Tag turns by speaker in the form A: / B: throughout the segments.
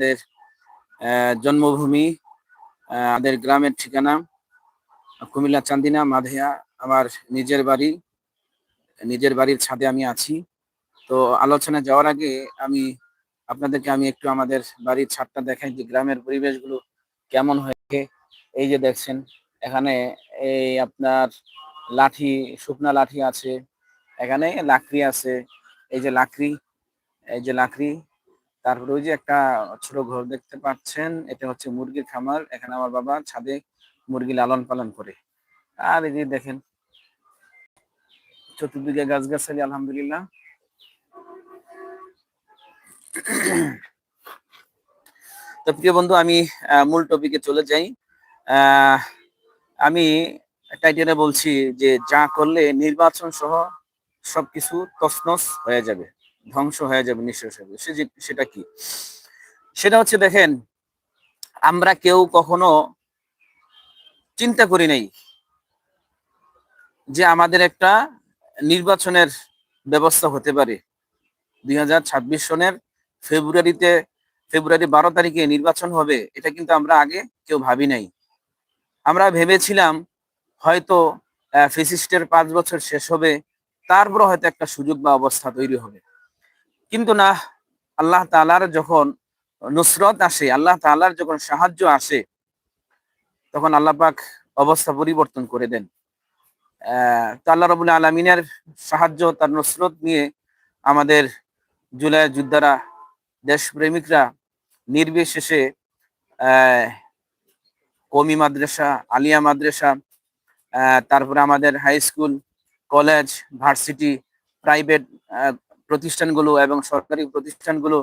A: আমাদের জন্মভূমি আমাদের গ্রামের ঠিকানা, কুমিল্লা চান্দিনা, মাধিয়া, আমার নিজের বাড়ি, নিজের বাড়ির ছাদে আমি আছি। তো আলোচনা যাওয়ার আগে আমি আপনাদেরকে, আমি একটু আমাদের বাড়ির ছাদটা দেখাই যে গ্রামের পরিবেশগুলো কেমন হয়েছে। এই যে দেখছেন, এখানে এই আপনার লাঠি, শুকনা লাঠি আছে, এখানে লাকড়ি আছে, এই যে লাকড়ি, এই যে লাকড়ি তারপরে ওই যে একটা ছোট ঘর দেখতে পাচ্ছেন, এটা হচ্ছে মুরগির খামার। এখানে আমার বাবা ছাদে মুরগি লালন পালন করে। আর এই যে দেখেন, চতুর্দিকে গাছগাছালি, আলহামদুলিল্লাহ। তো প্রিয় বন্ধু, আমি মূল টপিকে চলে যাই। আমি টাইটেলে বলছি যে যা করলে নির্বাচন সহ সবকিছু তছনছ হয়ে যাবে। ধ্বংস হয়ে যাবে, নিঃশেষ হবে সে যে- সেটা কি? সেটা হচ্ছে, দেখেন, আমরা কেউ কখনো চিন্তা করি নাই যে আমাদের একটা নির্বাচনের ব্যবস্থা হতে পারে। দুই হাজার ছাব্বিশ সনের ফেব্রুয়ারিতে, ফেব্রুয়ারি বারো তারিখে নির্বাচন হবে, এটা কিন্তু আমরা আগে কেউ ভাবি নাই। আমরা ভেবেছিলাম, হয়তো ফিসিস্টের পাঁচ বছর শেষ হবে তারপর হয়তো একটা সুযোগ বা অবস্থা তৈরি হবে। কিন্তু না, আল্লাহ তালার যখন নুসরত আসে, আল্লাহ তালার যখন সাহায্য আসে, তখন আল্লাহ পাক অবস্থা পরিবর্তন করে দেন। আহ, তো আল্লাহ রবুল্লা আলমিনের সাহায্য, তার নুসরত নিয়ে আমাদের জুলাই যোদ্ধারা দেশপ্রেমিকরা নির্বিশেষে কমি মাদ্রাসা, আলিয়া মাদ্রাসা তারপরে আমাদের high school, college, varsity, private প্রতিষ্ঠানগুলো এবং সরকারি প্রতিষ্ঠানগুলো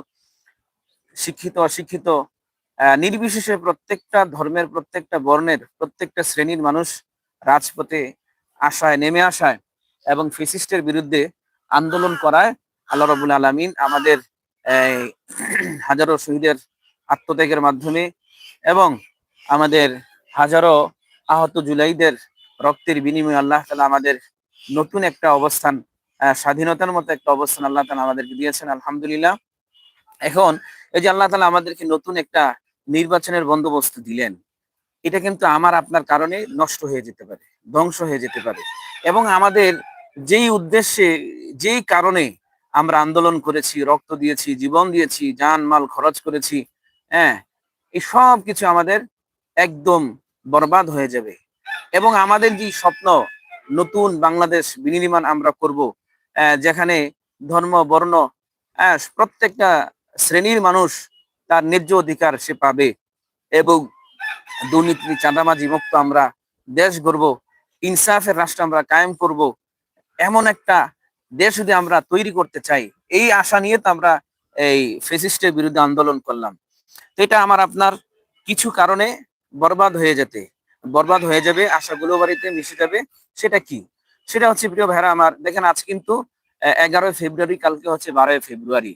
A: শিক্ষিত, অশিক্ষিত নির্বিশেষে প্রত্যেকটা ধর্মের, প্রত্যেকটা বর্ণের, প্রত্যেকটা শ্রেণির মানুষ রাজপথে আশায় নেমে আসায় এবং ফিসিস্টের বিরুদ্ধে আন্দোলন করায় আল্লাহ রবুল আলমিন আমাদের হাজারো শহীদের আত্মত্যাগের মাধ্যমে এবং আমাদের হাজারো আহত জুলাইদের রক্তের বিনিময়ে আল্লাহ তালা আমাদের নতুন একটা অবস্থান স্বাধীনতার মতো একটা অবস্থান আল্লাহ তালা আমাদেরকে দিয়েছেন, আলহামদুলিল্লাহ। এখন এই যে আল্লাহ তালা আমাদেরকে নতুন একটা নির্বাচনের বন্দোবস্ত দিলেন, এটা কিন্তু আমার, আপনার কারণে নষ্ট হয়ে যেতে পারে, ধ্বংস হয়ে যেতে পারে। এবং আমাদের যেই উদ্দেশ্যে, যেই কারণে আমরা আন্দোলন করেছি, রক্ত দিয়েছি, জীবন দিয়েছি, যান মাল খরচ করেছি হ্যাঁ এই সব কিছু আমাদের একদম বরবাদ হয়ে যাবে। এবং আমাদের যে স্বপ্ন, নতুন বাংলাদেশ বিনির্মাণ আমরা করব যেখানে ধর্ম, বর্ণ প্রত্যেকটা শ্রেণির মানুষ তার ন্যায্য অধিকার সে পাবে এবং দুর্নীতি, চাঁদাবাজি মুক্ত আমরা দেশ গড়ব, ইনসাফের রাষ্ট্র আমরা কায়েম করব, এমন একটা দেশ যদি আমরা তৈরি করতে চাই, এই আশা নিয়ে তো আমরা এই ফেসিস্টের বিরুদ্ধে আন্দোলন করলাম। তো এটা আমার আপনার কিছু কারণে বরবাদ হয়ে যেতে, বরবাদ হয়ে যাবে আশাগুলো বাড়িতে মিশে যাবে, সেটা কি? সেটা হচ্ছে প্রিয় ভাইরা আমার, দেখেন আজ কিন্তু এগারোই ফেব্রুয়ারি, কালকে হচ্ছে বারোই ফেব্রুয়ারি।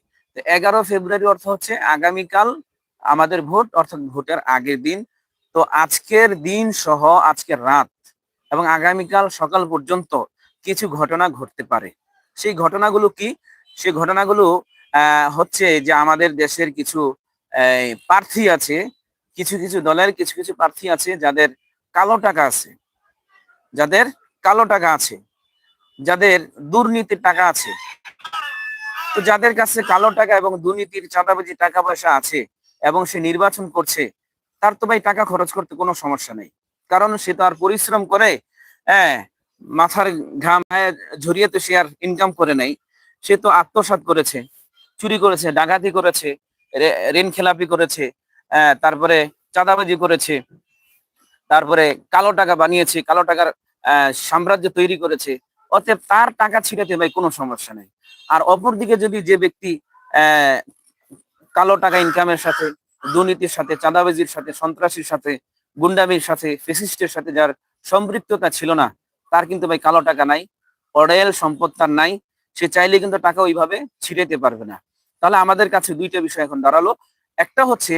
A: এগারো ফেব্রুয়ারি অর্থ হচ্ছে আগামীকাল আমাদের ভোট, অর্থাৎ ভোটের আগের দিন। তো আজকের দিন সহ আজকের রাত এবং আগামীকাল সকাল পর্যন্ত কিছু ঘটনা ঘটতে পারে। সেই ঘটনাগুলো কি? সেই ঘটনাগুলো হচ্ছে যে আমাদের দেশের কিছু প্রার্থী আছে, কিছু কিছু দলের কিছু কিছু প্রার্থী আছে যাদের কালো টাকা আছে, যাদের কালো টাকা আছে যাদের দুর্নীতির টাকা আছে। তো যাদের কাছে কালো টাকা এবং দুর্নীতির চাঁদাবাজি টাকা পয়সা আছে এবং সে নির্বাচন করছে তার তো ভাই টাকা খরচ করতে কোনো সমস্যা নেই। কারণ সে তো আর পরিশ্রম করে হ্যাঁ মাথার ঘাম ঝরিয়ে তো সে আর ইনকাম করে নাই। সে তো আত্মসাৎ করেছে চুরি করেছে ডাকাতি করেছে ঋণ খেলাপি করেছে আহ, তারপরে চাঁদাবাজি করেছে তারপরে কালো টাকা বানিয়েছে কালো টাকার সাম্রাজ্য তৈরি করেছে, অতএব তার টাকা ছিটাতে ভাই কোনো সমস্যা নেই। আর অপরদিকে যদি যে ব্যক্তি কালো টাকা ইনকামের সাথে, দুর্নীতির সাথে, চাঁদাবাজির সাথে, সন্ত্রাসীর সাথে, গুন্ডামির সাথে ফেসিস্টের সাথে যার সম্পৃক্ততা ছিল না, তার কিন্তু ভাই কালো টাকা নাই, অডেল সম্পদ তার নাই, সে চাইলে কিন্তু টাকা ওইভাবে ছিটাতে পারবে না। তাহলে আমাদের কাছে দুইটা বিষয় এখন দাঁড়াল। একটা হচ্ছে,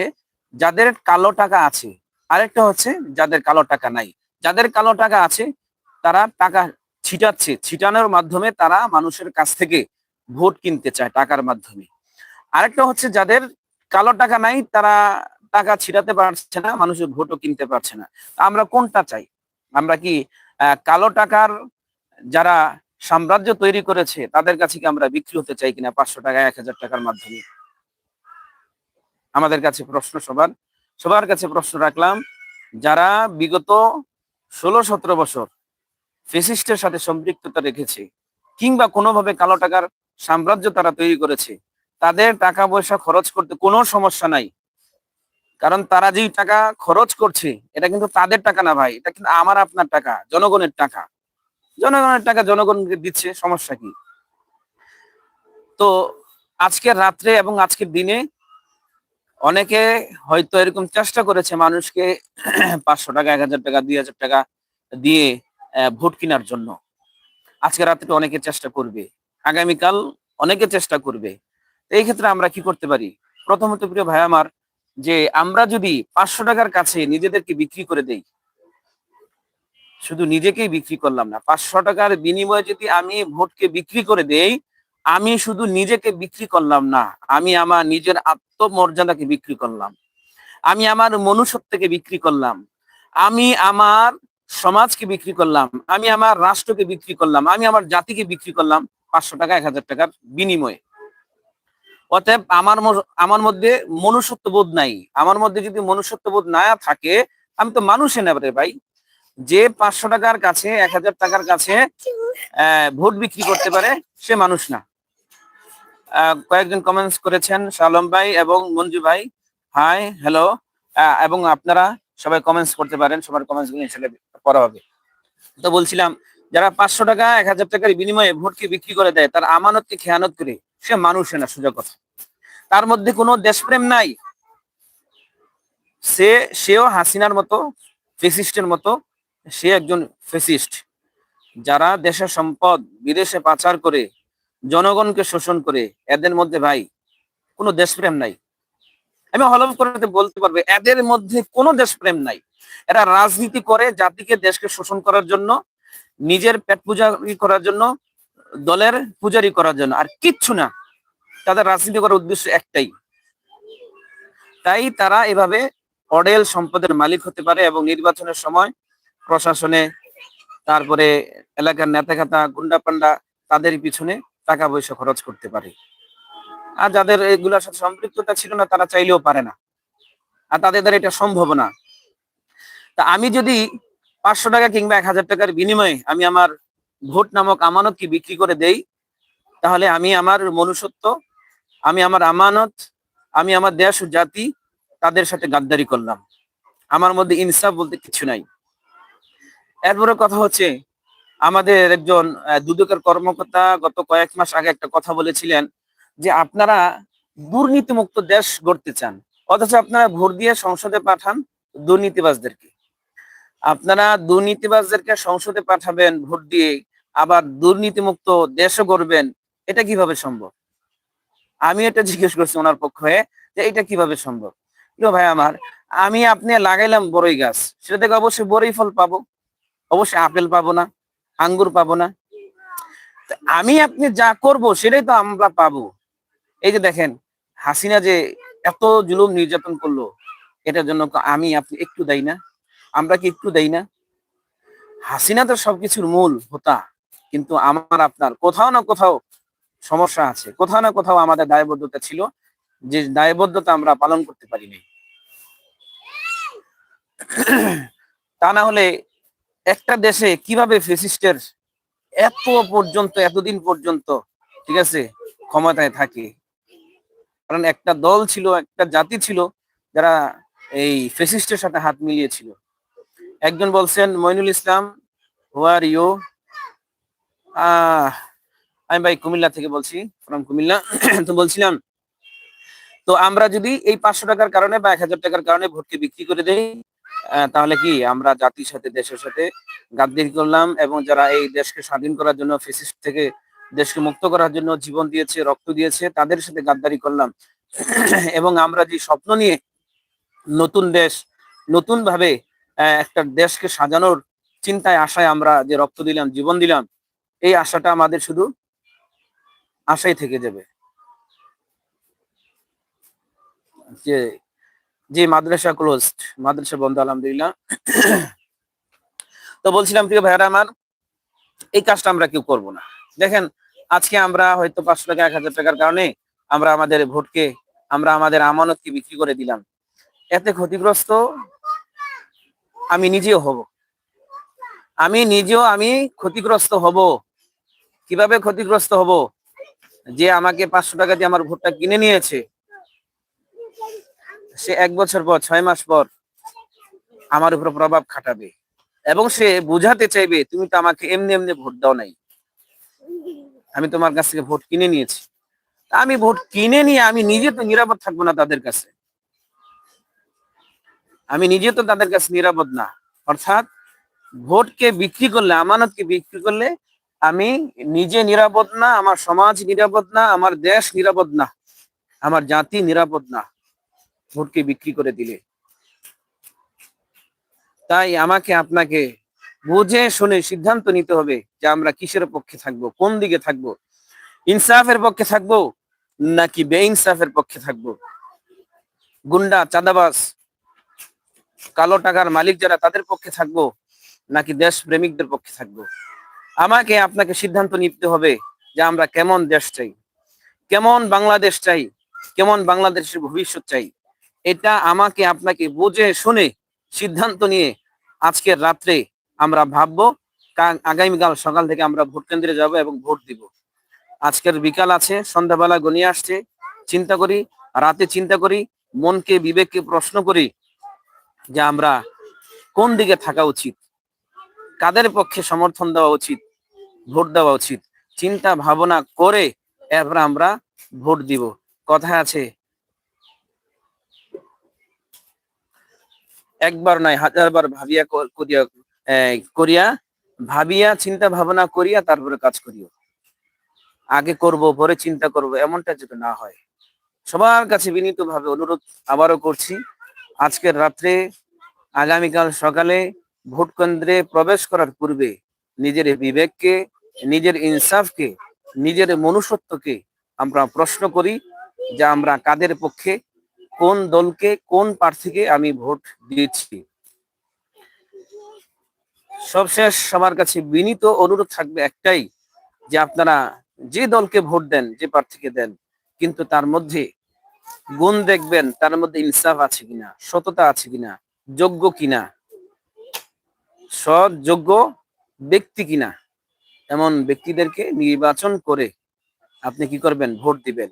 A: যাদের কালো টাকা আছে, আরেকটা হচ্ছে, যাদের কালো টাকা নাই। যাদের কালো টাকা আছে তারা টাকা ছিটাচ্ছে, ছিটানোর মাধ্যমে তারা মানুষের কাছ থেকে ভোট কিনতে চায় টাকার মাধ্যমে। আরেকটা হচ্ছে যাদের কালো টাকা নাই, তারা টাকা ছিটাতে পারছে না, মানুষের ভোটও কিনতে পারছে না। আমরা কোনটা চাই? আমরা কি কালো টাকার যারা সাম্রাজ্য তৈরি করেছে, তাদের কাছে কি আমরা বিক্রি হতে চাই কিনা পাঁচশো টাকা, এক হাজার টাকার মাধ্যমে? আমাদের কাছে প্রশ্ন সবার সবার কাছে প্রশ্ন রাখলাম, যারা বিগত ষোলো, সতেরো বছর ফেসিস্টের সাথে সম্পৃক্ততা রেখেছে কিংবা কোনোভাবে কালো টাকার সাম্রাজ্য তারা তৈরি করেছে, তাদের টাকা পয়সা খরচ করতে কোনো সমস্যা নাই। কারণ তারা যেই টাকা খরচ করছে, এটা কিন্তু তাদের টাকা না ভাই, এটা কিন্তু আমার আপনার টাকা, জনগণের টাকা। জনগণের টাকা জনগণকে দিচ্ছে, সমস্যা কি? তো আজকের রাত্রে এবং আজকের দিনে অনেকে হয়তো এরকম চেষ্টা করেছে মানুষকে পাঁচশো টাকা, এক হাজার টাকা, দুই হাজার টাকা দিয়ে ভোট কেনার জন্য। আজকে রাত্রে অনেকে চেষ্টা করবে, আগামীকাল অনেকে চেষ্টা করবে। এই ক্ষেত্রে আমরা কি করতে পারি? প্রথমত প্রিয় ভাই আমার, যে আমরা যদি পাঁচশো টাকার কাছে নিজেদেরকে বিক্রি করে দেই, শুধু নিজেকেই বিক্রি করলাম না, পাঁচশো টাকার বিনিময়ে যদি আমি ভোটকে বিক্রি করে দেই, আমি শুধু নিজেকে বিক্রি করলাম না, আমি আমার নিজের আত্মমর্যাদাকে বিক্রি করলাম। আমি আমার মনুষ্যত্বকে বিক্রি করলাম। আমি আমার সমাজকে বিক্রি করলাম, আমি আমার রাষ্ট্রকে বিক্রি করলাম, আমি আমার জাতিকে বিক্রি করলাম পাঁচশো টাকা, এক হাজার টাকার বিনিময়ে। অতএব আমার আমার মধ্যে মনুষ্যত্ব বোধ নাই। আমার মধ্যে যদি মনুষ্যত্ব বোধ না থাকে, আমি তো মানুষে নেব রে ভাই। যে পাঁচশো টাকার কাছে, এক হাজার টাকার কাছে ভোট বিক্রি করতে পারে, সে মানুষ না। কয়েকজন কমেন্টস করেছেন, শালম ভাই এবং মঞ্জু ভাই। হাই হ্যালো এবং আপনারা সবাই কমেন্টস করতে পারেন, সবার কমেন্টসগুলো ইনশাল্লাহ পড়া হবে। তো বলছিলাম, যারা পাঁচশো টাকা, এক হাজার টাকার বিনিময়ে ভোটকে বিক্রি করে দেয়, তার আমানতকে খেয়ানত করে সে মানুষ না, সোজা কথা। তার মধ্যে কোনো দেশপ্রেম নাই। সে, সেও হাসিনার মতো, ফেসিস্টের মতো, সে একজন ফেসিস্ট, যারা দেশের সম্পদ বিদেশে পাচার করে, জনগণকে শোষণ করে, এদের মধ্যে ভাই, কোনো দেশপ্রেম নাই। আমি হলফ করতে বলতে পারবে, এদের মধ্যে কোনো দেশপ্রেম নাই। এরা রাজনীতি করে জাতিকে দেশকে শোষণ করার জন্য, নিজের পেট পূজারি করার জন্য, দলের পূজারি করার জন্য। আর কিচ্ছু না। তাদের রাজনীতি করার উদ্দেশ্য একটাই। তাই তারা এভাবে অডেল সম্পদের মালিক হতে পারে এবং নির্বাচনের সময় প্রশাসনে, তারপরে এলাকার নেতাখাতা গুন্ডা পান্ডা তাদের পিছনে টাকা পয়সা খরচ করতে পারে। আর যাদের এগুলোর সাথে সম্পৃক্ততা ছিল না, তারা চাইলেও পারে না। আর তাদের দ্বারা এটা সম্ভব না। তা আমি যদি পাঁচশো টাকা কিংবা এক হাজার টাকার বিনিময়ে আমি আমার ভোট নামক আমানত কি বিক্রি করে দেই, তাহলে আমি আমার মনুষ্যত্ব, আমি আমার আমানত, আমি আমার দেশ ও জাতি তাদের সাথে গাদ্দারি করলাম। আমার মধ্যে ইনসাফ বলতে কিছু নাই। এরপরে কথা হচ্ছে, আমাদের একজন দুদকের কর্মকর্তা গত কয়েক মাস আগে একটা কথা বলেছিলেন যে আপনারা দুর্নীতিমুক্ত দেশ গড়তে চান, অথচ আপনারা ভোট দিয়ে সংসদে পাঠান দুর্নীতিবাজদেরকে। আপনারা দুর্নীতিবাজদেরকে সংসদে পাঠাবেন, ভোট দিয়ে আবার দুর্নীতিমুক্ত দেশও করবেন এটা কীভাবে সম্ভব? আমি এটা জিজ্ঞেস করছি ওনার পক্ষ হয়ে যে এটা কীভাবে সম্ভব? ভাই আমার, আমি আপনি লাগাইলাম বড়ই গাছ, সেটা থেকে অবশ্যই বড়ই ফল পাবো। অবশ্যই আপেল পাবো না, আঙ্গুর পাবো না। আমি আপনি যা করব সেটাই তো আমরা পাবো। এই যে দেখেন, হাসিনা যে এত জুলুম নির্যাতন করল, এটার জন্য আমি আপনি একটু দেই না। আমরা কি একটু দেই না? হাসিনা তো সবকিছুর মূল হোতা, কিন্তু আমার আপনার কোথাও না কোথাও সমস্যা আছে। কোথাও না কোথাও আমাদের দায়বদ্ধতা ছিল, যে দায়বদ্ধতা আমরা পালন করতে পারিনি। তা না হলে একটা দেশে কীভাবে ফেসিস্টের এত পর্যন্ত, এতদিন পর্যন্ত, ঠিক আছে, ক্ষমতায় থাকে? কারণ একটা দল ছিল, একটা জাতি ছিল, যারা এই ফেসিস্টের সাথে হাত মিলিয়েছিল। একজন বলছেন, মইনুল ইসলাম হোয়ার ইউ আমি ভাই কুমিল্লা থেকে বলছি ফ্রম কুমিল্লা। তো বলছিলাম, তো আমরা যদি এই পাঁচশো টাকার কারণে বা এক হাজার টাকার কারণে ভোটকে বিক্রি করে দেই তাহলে কি আমরা জাতির সাথে, দেশের সাথে গাদ্দারি করলাম এবং যারা এই দেশকে স্বাধীন করার জন্য ফেসিস্ট থেকে দেশকে মুক্ত করার জন্য জীবন দিয়েছে, রক্ত দিয়েছে, তাদের সাথে গাদ্দারি করলাম। এবং আমরা যে স্বপ্ন নিয়ে নতুন দেশ নতুন ভাবে একটা দেশকে সাজানোর চিন্তায়, আশায় আমরা যে রক্ত দিলাম, জীবন দিলাম, এই আশাটা আমাদের শুধু আশাই থেকে যাবে। যে মাদ্রাসা ক্লোজড মাদ্রাসা বন্ধ, আলহামদুলিল্লাহ। তো বলছিলাম, প্রিয় ভাইয়ারা আমার, এই কাজটা আমরা কেউ করব না। দেখেন, আজকে আমরা হয়তো পাঁচশো টাকা, এক হাজার টাকার কারণে আমরা আমাদের ভোটকে, আমরা আমাদের আমানতকে বিক্রি করে দিলাম। এতে ক্ষতিগ্রস্ত আমি নিজেও হব। আমি নিজেও আমি ক্ষতিগ্রস্ত হব। কীভাবে ক্ষতিগ্রস্ত হব? যে আমাকে পাঁচশো টাকা দিয়ে আমার ভোটটা কিনে নিয়েছে। সে এক বছর পর, ছয় মাস পর আমার উপর প্রভাব খাটাবে এবং সে বুঝাতে চাইবে, তুমি তো আমাকে এমনি এমনি ভোট দাও নাই। আমি তোমার কাছ থেকে ভোট কিনে নিয়েছি। আমি ভোট কিনে নিয়ে আমি নিজে তো নিরাপদ থাকব না তাদের কাছে। আমি নিজে তো তাদের কাছে নিরাপদ না। অর্থাৎ ভোটকে বিক্রি করলে, আমানতকে বিক্রি করলে আমি নিজে নিরাপদ না, আমার সমাজ নিরাপদ না, আমার দেশ নিরাপদ না, আমার জাতি নিরাপদ না ভোটকে বিক্রি করে দিলে। তাই আমাকে আপনাকে বুঝে শুনে সিদ্ধান্ত নিতে হবে যে আমরা কিসের পক্ষে থাকব, কোন দিকে থাকব। ইনসাফের পক্ষে থাকব নাকি বেইনসাফের পক্ষে থাকব? গুন্ডা, চাঁদাবাজ কালো টাকার মালিক যারা তাদের পক্ষে থাকব নাকি দেশ প্রেমিকদের পক্ষে থাকব? আমাকে আপনাকে সিদ্ধান্ত নিতে হবে যে আমরা কেমন দেশ চাই, কেমন বাংলাদেশ চাই, কেমন বাংলাদেশের ভবিষ্যৎ চাই। এটা আমাকে আপনাকে বুঝে শুনে সিদ্ধান্ত নিয়ে আজকের রাত্রে আমরা ভাববো আগামীকাল সকাল থেকে আমরা ভোট কেন্দ্রে যাব এবং ভোট দিব। আজকের বিকাল আছে, সন্ধ্যাবেলা গনিয়ে আসছে, চিন্তা করি, রাতে চিন্তা করি, মনকে বিবেককে প্রশ্ন করি যে আমরা কোন দিকে থাকা উচিত? কাদের পক্ষে সমর্থন দেওয়া উচিত? ভোট দেওয়া উচিত। চিন্তা ভাবনা করে এরপর আমরা ভোট দিব। কথা আছে, একবার নয়, হাজারবার ভাবিয়া করিয়া করিয়া, ভাবিয়া, চিন্তা ভাবনা করিয়া তারপরে কাজ করিও। আগে করব, পরে চিন্তা করব, এমনটা যাতে না হয়। সবার কাছে বিনীত ভাবে অনুরোধ আবারও করছি আজকের রাত্রে আগামীকাল সকালে ভোট কেন্দ্রে প্রবেশ করার পূর্বে নিজের বিবেককে, নিজের ইনসাফকে, নিজের মনুষ্যত্বকে আমরা প্রশ্ন করি যে আমরা কাদের পক্ষে, কোন দলকে, কোন প্রার্থীকে আমি ভোট দিয়েছি সবশেষ সবার কাছে বিনীত অনুরোধ থাকবে একটাই, যে আপনারা যে দলকে ভোট দেন, যে প্রার্থীকে দেন, কিন্তু তার মধ্যে গুণ দেখবেন, তার মধ্যে ইনসাফ আছে কিনা, সততা আছে কিনা, যোগ্য কিনা, সৎ, যোগ্য ব্যক্তি কিনা, এমন ব্যক্তিদেরকে নির্বাচন করে আপনি কি করবেন? ভোট দিবেন।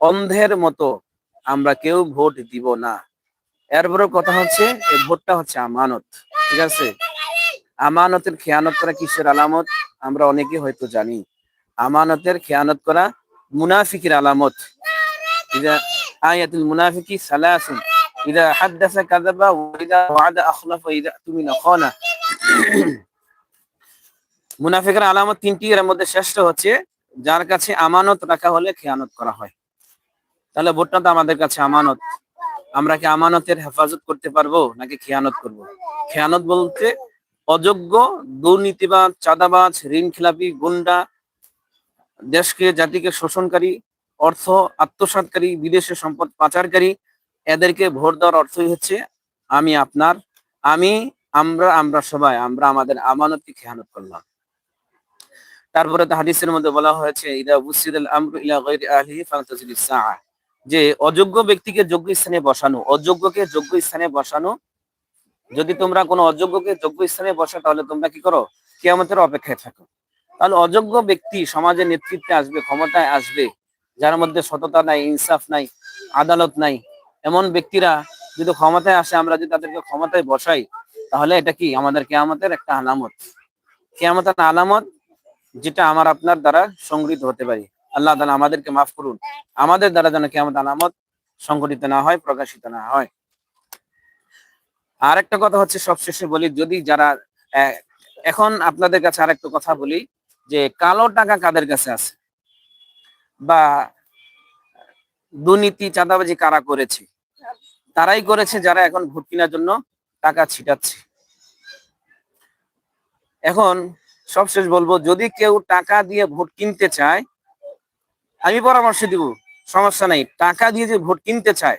A: অন্ধের মতো আমরা কেউ ভোট দিব না। এরপরেও কথা হচ্ছে, এই ভোটটা হচ্ছে আমানত, ঠিক আছে? আমানতের খেয়ানত করা কিসের আলামত? আমরা অনেকে হয়তো জানি। আমানতের খেয়ানত করা মুনাফিকের আলামত। মুনাফিকের আলামত মধ্যে শ্রেষ্ঠ হচ্ছে যার কাছে আমানত রাখা হলে খেয়ানত করা হয়। তাহলে ভোটটা তো আমাদের কাছে আমানত। আমরা কি আমানতের হেফাজত করতে পারব নাকি খেয়ানত করব? খেয়ানত বলতে অযোগ্য, দুর্নীতিবাজ, চাঁদাবাজ ঋণ খেলাপি গুন্ডা, দেশকে, জাতিকে শোষণকারী অর্থ আত্মসাৎকারী বিদেশে সম্পদ পাচারকারী, এদেরকে ভোট দেওয়ার অর্থই হচ্ছে আমি আপনার, আমি, আমরা আমরা সবাই, আমরা আমাদের আমানতকে খেয়ানত করলাম। তারপরে হাদিসের মধ্যে বলা হয়েছে যে অযোগ্য ব্যক্তিকে যোগ্য স্থানে বসানো, অযোগ্যকে যোগ্য স্থানে বসানো, যদি তোমরা কোনো অযোগ্যকে যোগ্য স্থানে বসা, তাহলে তোমরা কি করো? কেয়ামতের অপেক্ষায় থাকো। তাহলে অযোগ্য ব্যক্তি সমাজের নেতৃত্বে আসবে, ক্ষমতায় আসবে যার মধ্যে সততা নাই, ইনসাফ নাই, আদালত নাই, এমন ব্যক্তিরা যদি ক্ষমতায় আসে, আমরা যদি তাদেরকে ক্ষমতায় বসাই, তাহলে এটা কি? আমাদের কেয়ামতের একটা আলামত। কেয়ামতের আলামত যেটা আমার আপনার দ্বারা সংগৃহীত হতে পারি। আল্লাহ তাআলা আমাদেরকে মাফ করুন। আমাদের দ্বারা যেন কেয়ামত আলামত সংগঠিত না হয়, প্রকাশিত না হয়। আর একটা কথা হচ্ছে, সবশেষে বলি, যদি যারা এখন আপনাদের কাছে আর একটা কথা বলি, যে কালো টাকা কাদের কাছে আছে? বা দুর্নীতি, চাঁদাবাজি কারা করেছে? তারাই করেছে যারা এখন ভোট কেনার জন্য টাকা ছিটাচ্ছে। এখন সবশেষ বলব, যদি কেউ টাকা দিয়ে ভোট কিনতে চায়, আমি পরামর্শ দিব, সমস্যা নাই। টাকা দিয়ে যে ভোট কিনতে চায়,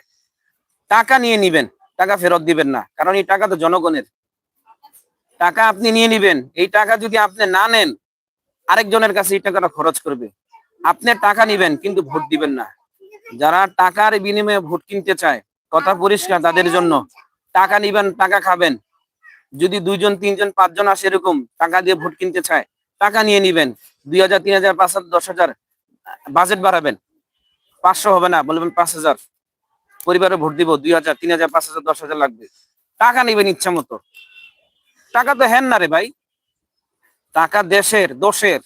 A: টাকা নিয়ে নিবেন, টাকা ফেরত দিবেন না, কারণ এই টাকা তো জনগণের। টাকা আপনি নিয়ে নিবেন, এই টাকা যদি আপনি না নেন, আরেকজনের কাছে এই টাকাটা খরচ করবে। আপনি টাকা নিবেন, কিন্তু ভোট দিবেন না। যারা টাকার বিনিময়ে ভোট কিনতে চায়, কথা পরিষ্কার তাদের জন্য। টাকা নিবেন, টাকা খাবেন। যদি দুইজন, তিনজন, পাঁচজন আসে এরকম, টাকা দিয়ে ভোট কিনতে চায়, টাকা নিয়ে নিবেন। দুই হাজার, তিন হাজার, পাঁচ হাজার, দশ হাজার বাজেট বাড়াবেন। পাঁচশো হবে না, বলবেন পাঁচ হাজার। পরিবারে ভোট দিব, দুই হাজার, তিন হাজার, পাঁচ হাজার, দশ হাজার লাগবে। টাকা নিবেন ইচ্ছা মতো। টাকা তো হেন না রে ভাই। টাকা দেশের, দোষের।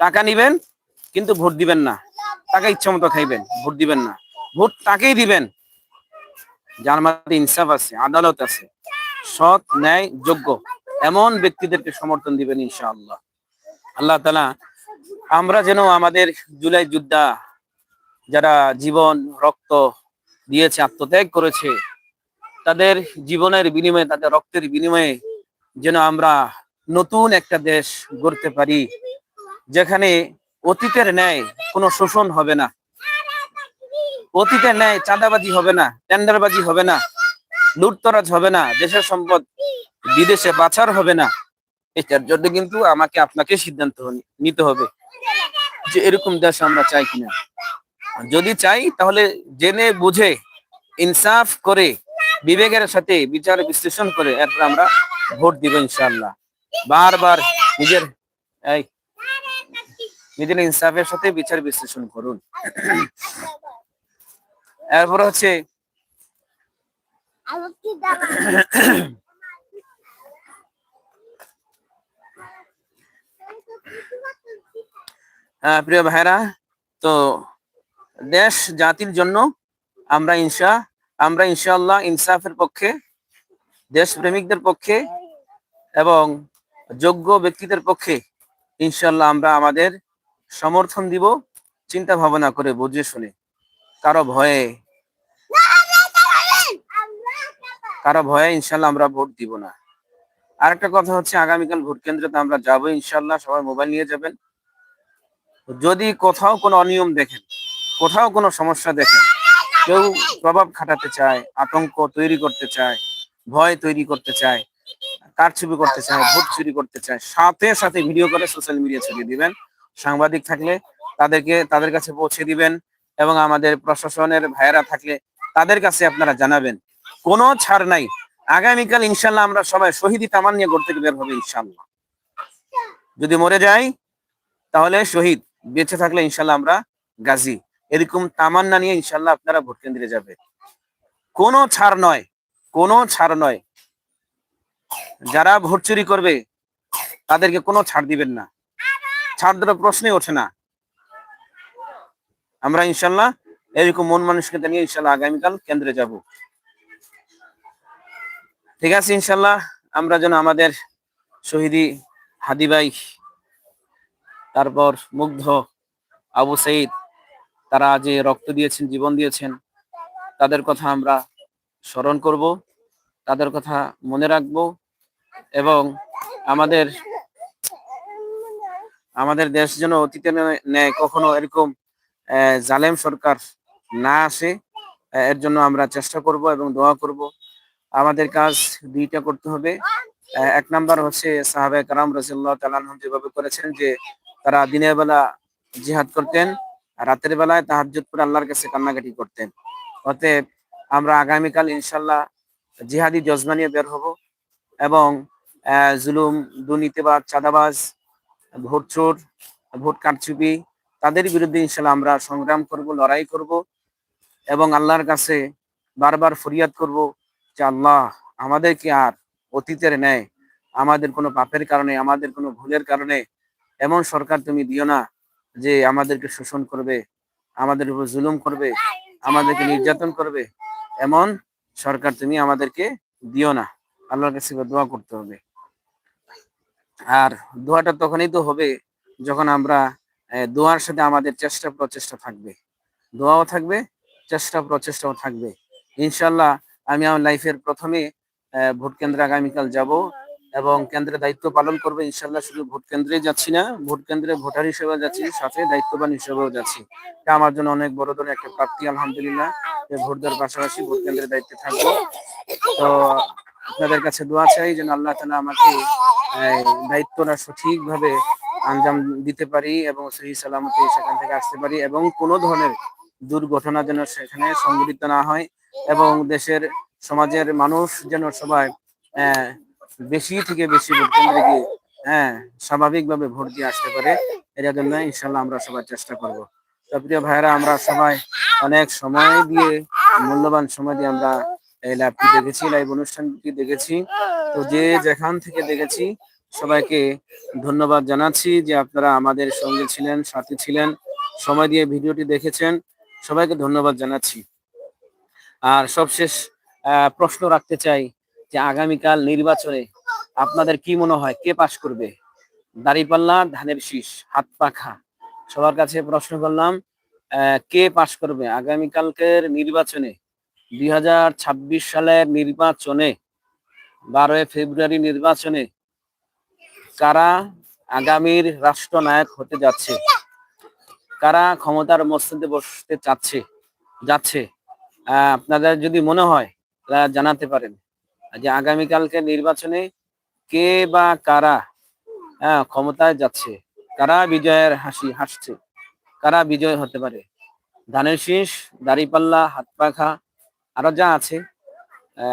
A: টাকা নিবেন, কিন্তু ভোট দিবেন না। টাকা ইচ্ছা মতো খাইবেন, ভোট দিবেন না। ভোট তাকেই দিবেন। যার মধ্যে ইনসাফ আছে, আদালত আছে, সৎ, ন্যায়, যোগ্য, এমন ব্যক্তিদেরকে সমর্থন দিবেন ইনশাআল্লাহ। আল্লাহ তালা আমরা যেন আমাদের জুলাই যোদ্ধা, যারা জীবন, রক্ত দিয়েছে, আত্মত্যাগ করেছে, তাদের জীবনের বিনিময়ে, তাদের রক্তের বিনিময়ে যেন আমরা নতুন একটা দেশ গড়তে পারি। যেখানে অতীতের ন্যায় কোনো শোষণ হবে না। অতীতের ন্যায় চাঁদাবাজি হবে না, টেন্ডারবাজি হবে না, লুটতরাজ হবে না, দেশের সম্পদ বিদেশে পাচার হবে না। এটার জন্য কিন্তু আমাকে আপনাকে সিদ্ধান্ত নিতে হবে যে এরকম দেশ আমরা চাই কিনা। যদি চাই, তাহলে জেনে বুঝে, ইনসাফ করে, বিবেকের সাথে বিচার বিশ্লেষণ করে, এরপর আমরা ভোট দিব ইনশাআল্লাহ। বারবার নিজের, এই নিজের ইনসাফের সাথে বিচার বিশ্লেষণ করুন। এরপর হচ্ছে আহ, প্রিয় ভাইরা তো দেশ জাতির জন্য আমরা ইনশা আমরা ইনশাআল্লাহ ইনসাফের পক্ষে দেশ প্রেমিকদের পক্ষে এবং যোগ্য ব্যক্তিদের পক্ষে ইনশাল্লাহ আমরা আমাদের সমর্থন দিব, চিন্তা ভাবনা করে বুঝে শুনে। কারও ভয়ে কারও ভয়ে ইনশাল্লাহ আমরা ভোট দিব না। আরেকটা কথা হচ্ছে, আগামীকাল ভোট কেন্দ্রে আমরা যাব ইনশাল্লাহ, সবাই মোবাইল নিয়ে যাবেন। যদি কোথাও কোনো অনিয়ম দেখেন, কোথাও কোনো সমস্যা দেখেন, কেউ প্রভাব খাটাতে চায়, আতঙ্ক তৈরি করতে চায়, ভয় তৈরি করতে চায়, কারচুপি করতে চায় ভোট চুরি করতে চায়, সাথে সাথে ভিডিও করে সোশ্যাল মিডিয়া ছড়িয়ে দিবেন। সাংবাদিক থাকলে তাদেরকে, তাদের কাছে পৌঁছে দিবেন এবং আমাদের প্রশাসনের ভাইয়েরা থাকলে তাদের কাছে আপনারা জানাবেন। কোনো ছাড় নাই। আগামীকাল ইনশাল্লাহ আমরা সবাই শহীদি তামান নিয়ে ঘর থেকে বের হবে ইনশাল্লাহ। যদি মরে যাই, তাহলে শহীদ। বেঁচে থাকলে ইনশাল্লাহ আমরা গাজী। এরকম তামান্না নিয়ে ইনশাল্লাহ আপনারা ভোট কেন্দ্রে যাবে। কোনো ছাড় নয়। কোনো ছাড় নয়। যারা ভোট চুরি করবে, তাদেরকে কোনো ছাড় দিবেন না। ছাড় দেওয়ার প্রশ্নই ওঠে না। আমরা ইনশাল্লাহ এরকম মন মানুষকে নিয়ে ইনশাল্লাহ আগামীকাল কেন্দ্রে যাব। ঠিক আছে ইনশাল্লাহ আমরা যেন আমাদের শহীদি হাদিবাই তারপর মুগ্ধ আবু সঈদ তারা যে রক্ত দিয়েছেন, জীবন দিয়েছেন, তাদের কথা আমরা স্মরণ করব, তাদের কথা মনে রাখব এবং আমাদের আমাদের দেশ যেন অতীতে ন্যায় কখনো এরকম জালেম সরকার না আসে এর জন্য আমরা চেষ্টা করব এবং দোয়া করব। আমাদের কাজ দুইটা করতে হবে। এক নাম্বার হচ্ছে সাহাবে কারাম রাজিল্লাহ তালান যেভাবে করেছেন যে তারা দিনের বেলা জিহাদ করতেন, রাতের বেলায় তাহাজ্জুদ করে আল্লাহর কাছে কান্নাকাটি করতেন। অতএব আমরা আগামীকাল ইনশাল্লাহ জিহাদি জজমা নিয়ে বের হব এবং জুলুম, দুর্নীতিবাদ, চাঁদাবাজ ভোট চোর, ভোট কারচুপি তাদের বিরুদ্ধে ইনশাল্লাহ আমরা সংগ্রাম করব, লড়াই করব এবং আল্লাহর কাছে বারবার ফরিয়াদ করব যে আল্লাহ আমাদেরকে আর অতীতের ন্যায়, আমাদের কোনো পাপের কারণে, আমাদের কোনো ভুলের কারণে এমন সরকার তুমি দিও না যে আমাদেরকে শোষণ করবে, আমাদের উপর জুলুম করবে, আমাদেরকে নির্যাতন করবে। এমন সরকার তুমি আমাদেরকে দিও না। আল্লাহর কাছে দোয়া করতে হবে। আর দোয়াটা তখনই তো হবে যখন আমরা দোয়ার সাথে আমাদের চেষ্টা প্রচেষ্টা থাকবে। দোয়াও থাকবে, চেষ্টা প্রচেষ্টাও থাকবে। ইনশাল্লাহ আমি আমার লাইফের প্রথমে ভোট কেন্দ্রে আগামীকাল যাব এবং কেন্দ্রে দায়িত্ব পালন করবে। ইনশাল্লাহ শুধু ভোট কেন্দ্রে যাচ্ছি না, ভোট কেন্দ্রে ভোটার হিসেবে যাচ্ছি, সাথে দায়িত্ববান হিসেবেও যাচ্ছি। এটা আমার জন্য অনেক বড় ধরনের একটা প্রাপ্তি, আলহামদুলিল্লাহ। ভোট দেওয়ার পাশাপাশি ভোট কেন্দ্রের দায়িত্বে থাকব। তো আপনাদের কাছে দোয়া চাই যেন আল্লাহ তালা আমাকে দায়িত্বটা সঠিকভাবে আঞ্জাম দিতে পারি এবং সেই সালামতে সেখান থেকে আসতে পারি এবং কোনো ধরনের দুর্ঘটনা যেন সেখানে সংঘটিত না হয় এবং দেশের সমাজের মানুষ যেন সবাই বেশি থেকে বেশি ভোট কেন্দ্রে গিয়ে হ্যাঁ স্বাভাবিকভাবে ভোট দিয়ে আসতে পারে এটার জন্য ইনশাল্লাহ আমরা সবাই চেষ্টা করব। তো প্রিয় ভাইরা আমরা সবাই অনেক সময় দিয়ে, মূল্যবান সময় দিয়ে আমরা এই লাইভটি দেখেছি লাইভ অনুষ্ঠানটি দেখেছি। তো যে যেখান থেকে দেখেছি সবাইকে ধন্যবাদ জানাচ্ছি যে আপনারা আমাদের সঙ্গে ছিলেন সাথে ছিলেন সময় দিয়ে ভিডিওটি দেখেছেন। সবাইকে ধন্যবাদ জানাচ্ছি। আর সবশেষ আহ, প্রশ্ন রাখতে চাই যে আগামীকাল নির্বাচনে আপনাদের কি মনে হয় কে পাশ করবে? দাড়িপাল্লা ধানের শীষ হাত পাখা সবার কাছে প্রশ্ন করলাম আহ, কে পাশ করবে? আগামীকালকের নির্বাচনে দুই হাজার ছাব্বিশ সালের নির্বাচনে, বারোই ফেব্রুয়ারি নির্বাচনে কারা আগামীর রাষ্ট্রনায়ক হতে যাচ্ছে? কারা ক্ষমতার মসজিদে বসতে চাচ্ছে? যাচ্ছে? আপনাদের যদি মনে হয় জানাতে পারেন। যে আগামীকালকে নির্বাচনে কে বা কারা ক্ষমতায় যাচ্ছে? কারা বিজয়ের হাসি হাসছে? কারা বিজয় হতে পারে? ধানের শীষ, দাড়িপাল্লা, হাত পাখা আরও যা আছে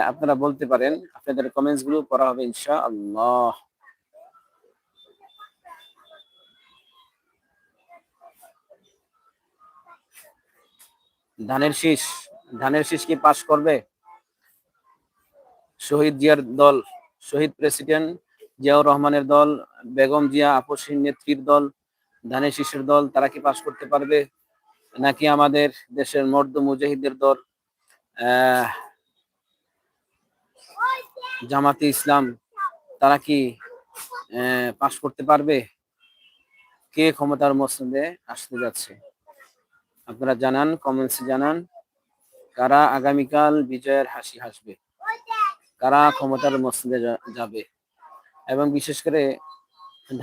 A: আপনারা বলতে পারেন। আপনাদের কমেন্টসগুলো পড়া হবে ইনশা আল্লাহ ধানের শীষ ধানের শীষ কি পাশ করবে? শহীদ জিয়ার দল, শহীদ প্রেসিডেন্ট জিয়াউর রহমানের দল, বেগম জিয়া আপসীর নেত্রীর দল, ধানের শীষের দল, তারা কি পাশ করতে পারবে? নাকি আমাদের দেশের মর্দ মুজাহিদের দল? জামাতে ইসলাম, তারা কি পাশ করতে পারবে? কে ক্ষমতার মসনদে আসতে যাচ্ছে? আপনারা জানান কমেন্টসে জানান, কারা আগামীকাল বিজয়ের হাসি হাসবে? কারা ক্ষমতার মসজিদে যাবে? এবং বিশেষ করে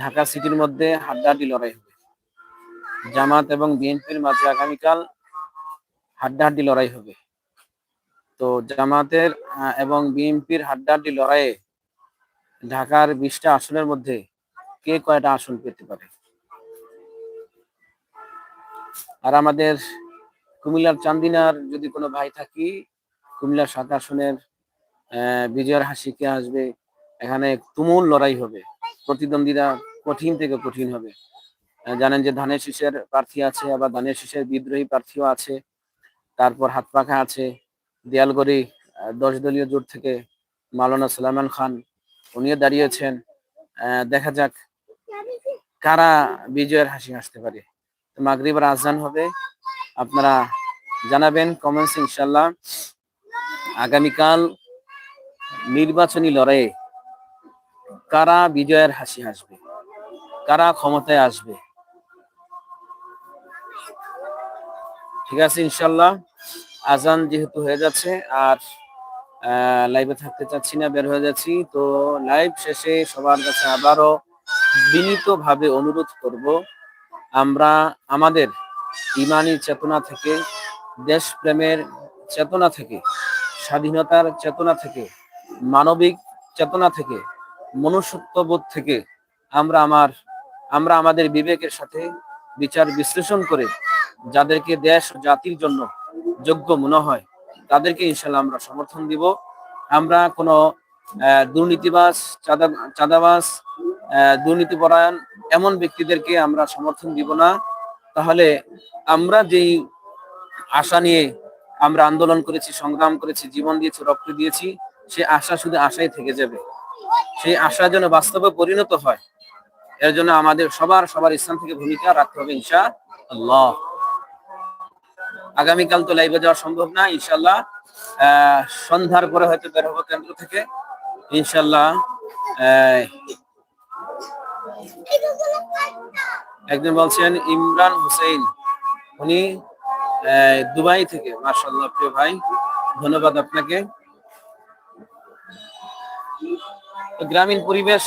A: ঢাকা সিটির মধ্যে হাড্ডাহাড্ডি লড়াই হবে। জামাত এবং বিএনপির মাঝে আগামীকাল হাড্ডাহাড্ডি লড়াই হবে। তো জামাতের এবং বিএনপির হাড্ডাহাড্ডি লড়াইয়ে ঢাকার বিশটা আসনের মধ্যে কে কয়টা আসন পেতে পারে? আর আমাদের কুমিল্লার চান্দিনার যদি কোনো ভাই থাকি, কুমিল্লার সাত আসনের বিজয়ের হাসি কে আসবে? এখানে তুমুল লড়াই হবে। প্রতিদ্বন্দ্বীরা কঠিন থেকে কঠিন হবে। জানেন যে ধানের শীষের প্রার্থী আছে, আবার ধানের শীষের বিদ্রোহী প্রার্থীও আছে, তারপর হাত পাখা আছে। দেয়ালগড়ি দশ দলীয় জোট থেকে মাওলানা সালামান খান, উনিও দাঁড়িয়েছেন। দেখা যাক কারা বিজয়ের হাসি হাসতে পারে। মাগরিবার আজান হবে। আপনারা জানাবেন কমেন্টস ইনশাল্লাহ আগামীকাল নির্বাচনী লড়াইয়ে কারা বিজয়ের হাসি হাসবে? কারা ক্ষমতায় আসবে? ঠিক আছে ইনশাল্লাহ আজান যেহেতু হয়ে যাচ্ছে আর লাইভে থাকতে চাচ্ছি না, বের হয়ে যাচ্ছি, তো লাইভ শেষে সবার কাছে আবারও বিনীতভাবে অনুরোধ করব, আমরা আমাদের ইমানি চেতনা থেকে, দেশপ্রেমের চেতনা থেকে, স্বাধীনতার চেতনা থেকে, মানবিক চেতনা থেকে, মনুষ্যত্ববোধ থেকে আমরা আমার, আমরা আমাদের বিবেকের সাথে বিচার বিশ্লেষণ করে, যাদেরকে দেশ জাতির জন্য যোগ্য মনে হয় তাদেরকে ইনশাল্লাহ আমরা সমর্থন দিব। আমরা কোনো আহ, দুর্নীতিবাজ চাঁদা চাঁদাবাজ আহ, দুর্নীতিপরায়ণ এমন ব্যক্তিদেরকে আমরা সমর্থন দিব না। তাহলে আমরা যেই আশা নিয়ে আমরা আন্দোলন করেছি সংগ্রাম করেছি জীবন দিয়েছি রক্ত দিয়েছি সে আশা শুধু আশাই থেকে যাবে। সেই আশা যেন বাস্তবে পরিণত হয় এর জন্য আমাদের সবার সবার স্থান থেকে ভূমিকা রাখতে হবে ইনশা আল্লাহ আগামীকাল তো লাইভে যাওয়া সম্ভব না ইনশাল্লাহ সন্ধ্যার পরে হয়তো বের হব কেন্দ্র থেকে। ইনশাল্লাহ আহ, একজন বলছেন ইমরান হোসেন উনি দুবাই থেকে। মার্শাল্লাহ প্রিয় ভাই ধন্যবাদ আপনাকে। গ্রামীণ পরিবেশ